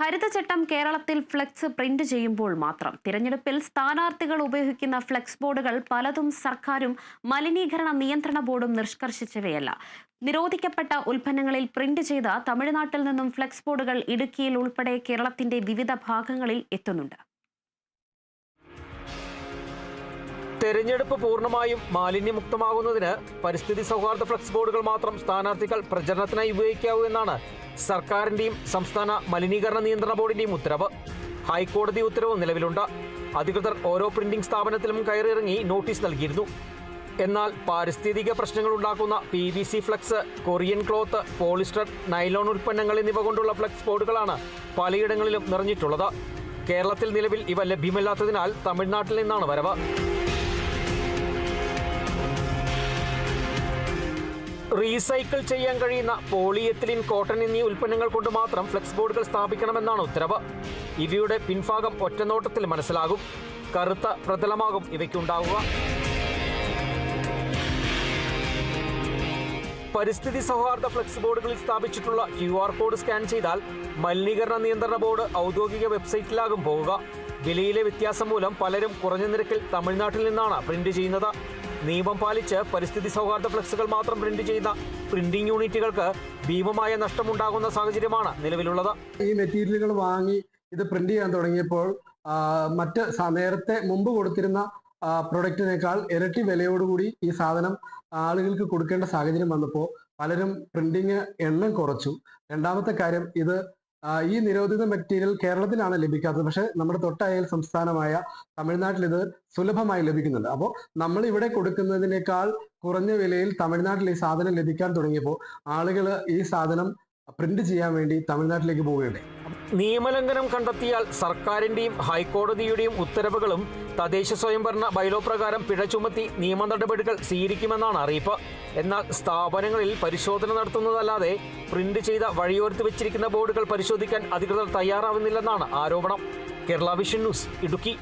ഹരിതചട്ടം കേരളത്തിൽ flex print ചെയ്യുമ്പോൾ മാത്രം. തിരഞ്ഞെടുപ്പിൽ സ്ഥാനാർത്ഥികൾ ഉപയോഗിക്കുന്ന ഫ്ലെക്സ് ബോർഡുകൾ പലതും സർക്കാരും മലിനീകരണ നിയന്ത്രണ ബോർഡും നിഷ്കർഷിച്ചവയല്ല. നിരോധിക്കപ്പെട്ട ഉൽപ്പന്നങ്ങളിൽ പ്രിന്റ് ചെയ്ത തമിഴ്നാട്ടിൽ നിന്നും ഫ്ലെക്സ് ബോർഡുകൾ ഇടുക്കിയിൽ ഉൾപ്പെടെ കേരളത്തിന്റെ വിവിധ ഭാഗങ്ങളിൽ എത്തുന്നുണ്ട്. തെരഞ്ഞെടുപ്പ് പൂർണമായും മാലിന്യമുക്തമാകുന്നതിന് പരിസ്ഥിതി സൗഹാർദ്ദ ഫ്ലക്സ് ബോർഡുകൾ മാത്രം സ്ഥാനാർത്ഥികൾ പ്രചരണത്തിനായി ഉപയോഗിക്കാവൂ എന്നാണ് സർക്കാരിന്റെയും സംസ്ഥാന മലിനീകരണ നിയന്ത്രണ ബോർഡിന്റെയും ഉത്തരവ്. ഹൈക്കോടതി ഉത്തരവ് നിലവിലുണ്ട്. അധികൃതർ ഓരോ പ്രിന്റിംഗ് സ്ഥാപനത്തിലും കയറിയിറങ്ങി നോട്ടീസ് നൽകിയിരുന്നു. എന്നാൽ പാരിസ്ഥിതിക പ്രശ്നങ്ങൾ ഉണ്ടാക്കുന്ന P V C flex Korean cloth polyester nylon ഉൽപ്പന്നങ്ങൾ എന്നിവ കൊണ്ടുള്ള ഫ്ലക്സ് ബോർഡുകളാണ് പലയിടങ്ങളിലും നിറഞ്ഞിട്ടുള്ളത്. കേരളത്തിൽ നിലവിൽ ഇവ ലഭ്യമല്ലാത്തതിനാൽ തമിഴ്നാട്ടിൽ നിന്നാണ് വരവ്. റീസൈക്കിൾ ചെയ്യാൻ കഴിയുന്ന പോളിയെത്തിലിൻ കോട്ടൺ എന്നീ ഉൽപ്പന്നങ്ങൾ കൊണ്ട് മാത്രം ഫ്ലെക്സ് ബോർഡുകൾ സ്ഥാപിക്കണമെന്നാണ് ഉത്തരവ്. ഇവയുടെ പിൻഭാഗം ഒറ്റനോട്ടത്തിൽ മനസ്സിലാകും. കറുത്ത പ്രതലമാകും ഇവയ്ക്കുണ്ടാവുക. പരിസ്ഥിതി സൗഹാർദ്ദ ഫ്ലെക്സ് ബോർഡുകളിൽ സ്ഥാപിച്ചിട്ടുള്ള ക്യു ആർ കോഡ് സ്കാൻ ചെയ്താൽ മലിനീകരണ നിയന്ത്രണ ബോർഡ് ഔദ്യോഗിക വെബ്സൈറ്റിലാകും പോവുക. വിലയിലെ വ്യത്യാസം മൂലം പലരും കുറഞ്ഞ നിരക്കിൽ തമിഴ്നാട്ടിൽ നിന്നാണ് പ്രിന്റ് ചെയ്യുന്നത്. നിയമം പാലിച്ച് പരിസ്ഥിതി സൗഹാർദ്ദ ഫ്ലക്സുകൾ മാത്രം പ്രിന്റ് ചെയ്യുന്ന പ്രിന്റിംഗ് യൂണിറ്റുകൾക്ക് ഭീമമായ നഷ്ടമുണ്ടാകുന്ന സാഹചര്യമാണ് നിലവിലുള്ളത്. ഈ മെറ്റീരിയലുകൾ വാങ്ങി ഇത് പ്രിന്റ് ചെയ്യാൻ തുടങ്ങിയപ്പോൾ മറ്റ് നേരത്തെ മുമ്പ് കൊടുത്തിരുന്ന പ്രൊഡക്റ്റിനേക്കാൾ ഇരട്ടി വിലയോടുകൂടി ഈ സാധനം ആളുകൾക്ക് കൊടുക്കേണ്ട സാഹചര്യം വന്നപ്പോൾ പലരും പ്രിന്റിങ് എണ്ണം കുറച്ചു. രണ്ടാമത്തെ കാര്യം ഇത് ഈ നിരോധിത മെറ്റീരിയൽ കേരളത്തിലാണ് ലഭിക്കാത്തത്. പക്ഷെ നമ്മുടെ തൊട്ടയൽ സംസ്ഥാനമായ തമിഴ്നാട്ടിൽ ഇത് സുലഭമായി ലഭിക്കുന്നുണ്ട്. അപ്പോൾ നമ്മൾ ഇവിടെ കൊടുക്കുന്നതിനേക്കാൾ കുറഞ്ഞ വിലയിൽ തമിഴ്നാട്ടിൽ ഈ സാധനം ലഭിക്കാൻ തുടങ്ങിയപ്പോൾ ആളുകൾ ഈ സാധനം പ്രിന്റ് ചെയ്യാൻ വേണ്ടി തമിഴ്നാട്ടിലേക്ക് പോവുകയുണ്ടായി നിയമലംഘനം കണ്ടെത്തിയാൽ സർക്കാരിന്റെയും ഹൈക്കോടതിയുടെയും ഉത്തരവുകളും തദ്ദേശ സ്വയംഭരണ ബൈലോ പ്രകാരം പിഴ ചുമത്തി നിയമ നടപടികൾ സ്വീകരിക്കുമെന്നാണ് അറിയിപ്പ്. എന്നാൽ സ്ഥാപനങ്ങളിൽ പരിശോധന നടത്തുന്നതല്ലാതെ പ്രിന്റ് ചെയ്ത വഴിയോരത്ത് വെച്ചിരിക്കുന്ന ബോർഡുകൾ പരിശോധിക്കാൻ അധികൃതർ തയ്യാറാവുന്നില്ലെന്നാണ് ആരോപണം. Kerala vision news Idukki.